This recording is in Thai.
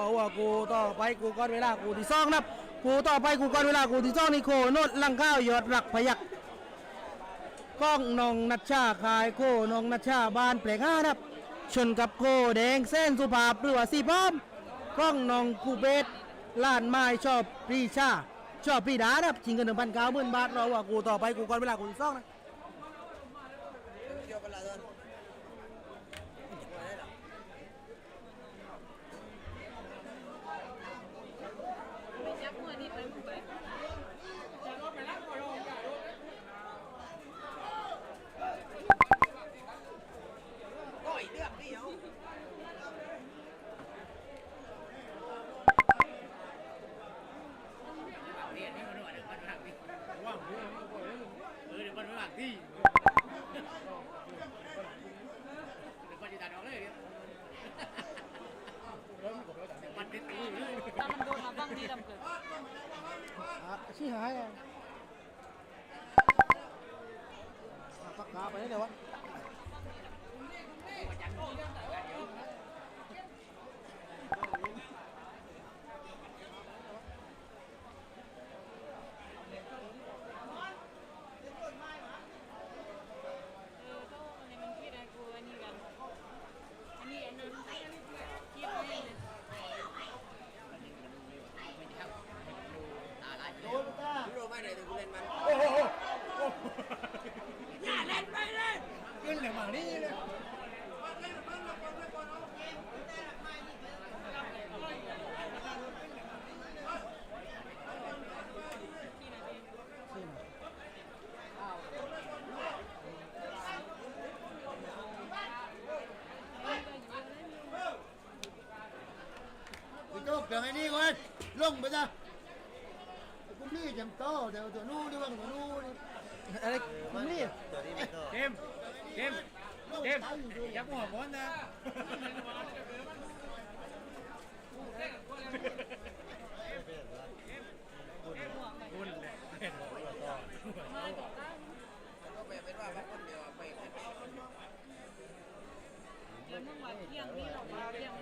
อว่ากูต่อไปกูก่อนเวลากูที่สองนะครับกูต่อไปกูก่อนเวลากูที่สองนี่โคโนดลังข้าวยอดรักพยักก้องนองนัชชาขายโคนองนัชชาบานแปลงห้านะครับชนกับโคแดงเส้นสุภาพหรือว่าสีพร้อมก้องนองกูเบสล้านไม้ชอบปรีชาชอบปรีดานะครับชิงเงินหนึ่งพันเก้าหมื่นบาทรอว่ากูต่อไปกูก่อนเวลากูที่สองนะ ยักมือนี่ไปไป เออเดี๋ยวมันไม่หลังที่เดี๋ยวมันจะตัดออกเลยเนี่ยมันติดตีเลยตามมันโดนมาบ้างดีดำเกิด อะชี้หายอะอะปากกาไปได้เลยวะ เออก็อันนี้มันคิดอะไรกูอันนี้กันอันนี้อันนั้นคิดให้เลย ตาลายไปเลย รู้ไหมไหนถึงกูเล่นมัน ขึ้นเลยมานี่เลย กูโจ๊ก เดี๋ยวไอ้นี่ก่อนลงไปจ้ะกูนี่จำโตเดี๋ยวตัวนู้นนี่ว่าตัวนู้นอะไรคุณนี่เกมเกมเกมยักหัวม้วนนะคุณเลยก็แบบเป็นว่าบางคนเดียวไปเดี๋ยวมึงว่าเที่ยงนี่ออกมาเที่ยง